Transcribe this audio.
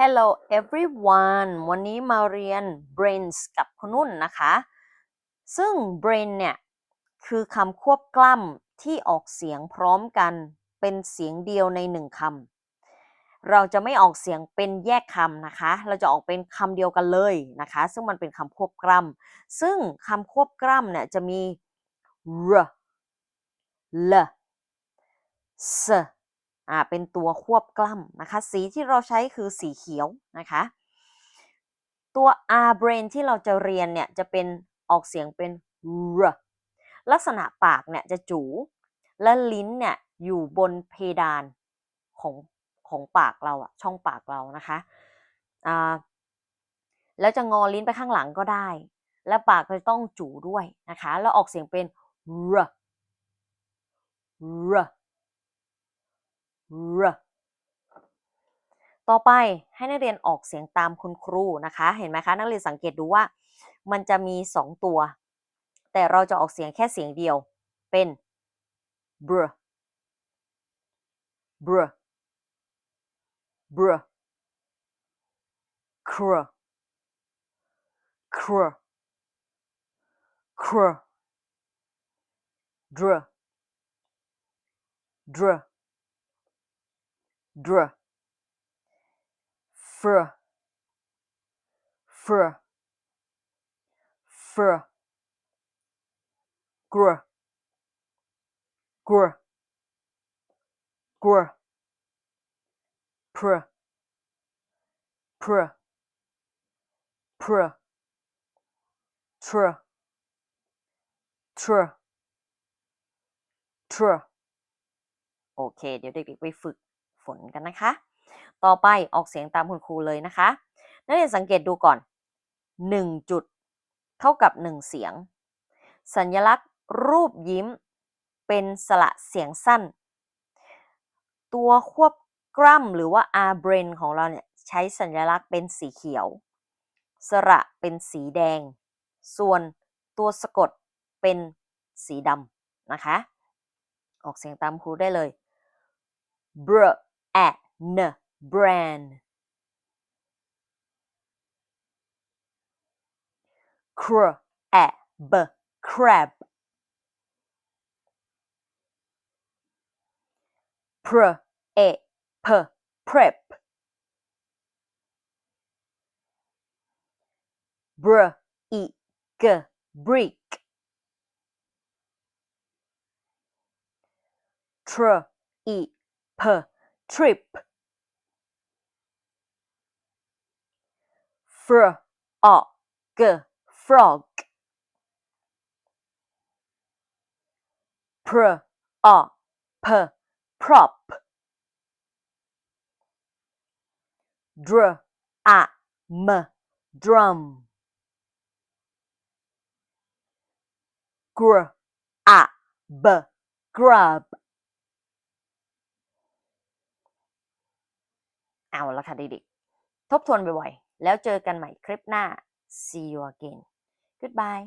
Hello everyone วันนี้มาเรียน brains กับคุณนุ่นนะคะ ซึ่ง brain เนี่ย คือคำควบกล้ำที่ออกเสียงพร้อมกันเป็นเสียงเดียวในหนึ่งคำ เราจะไม่ออกเสียงเป็นแยกคำนะคะ เราจะออกเป็นคำเดียวกันเลยนะคะ ซึ่งมันเป็นคำควบกล้ำ ซึ่งคำควบกล้ำเนี่ยจะมี r l s อ่าเป็นตัวควบกล้ำนะคะ สีที่เราใช้คือสีเขียวนะคะ ตัว r brain ที่เราจะเรียนเนี่ยจะเป็นออกเสียงเป็น r ลักษณะปากเนี่ยจะจู และลิ้นเนี่ยอยู่บนเพดานของของปากเราอะช่องปากเรานะคะอ่าแล้วจะงอลิ้นไปข้างหลังก็ได้ และปากจะต้องจูด้วยนะคะ แล้วออกเสียงเป็น r r r ต่อไปให้นักเรียนออกเสียงตามคุณครูนะคะ เห็นไหมคะ นักเรียนสังเกตดูว่ามันจะมีสองตัว แต่เราจะออกเสียงแค่เสียงเดียว เป็น br br br cr cr cr dr dr dr fr fr fr gr gr gr pr pr pr tr tr tr โอเค เดี๋ยวเด็กๆไปฝึก ฝนกันนะคะ ต่อไปออกเสียงตามคุณครูเลยนะคะ นักเรียนสังเกตดูก่อน 1 จุด เท่ากับ 1 เสียง สัญลักษณ์รูปยิ้ม เป็นสระเสียงสั้น ตัวควบกล้ำหรือว่า R brain ของเราเนี่ยใช้สัญลักษณ์เป็นสีเขียว สระเป็นสีแดง ส่วนตัวสะกดเป็นสีดำนะคะ ออกเสียงตามครูได้เลย br a n brand. Cr a b crab. Pr a p prep. Br i g brick tr i p trip. Frog. Frog. Prop. Prop drum. Drum grab grab. เอาละค่ะเด็กๆทบทวนบ่อยๆ แล้วเจอกันใหม่คลิปหน้า see you again goodbye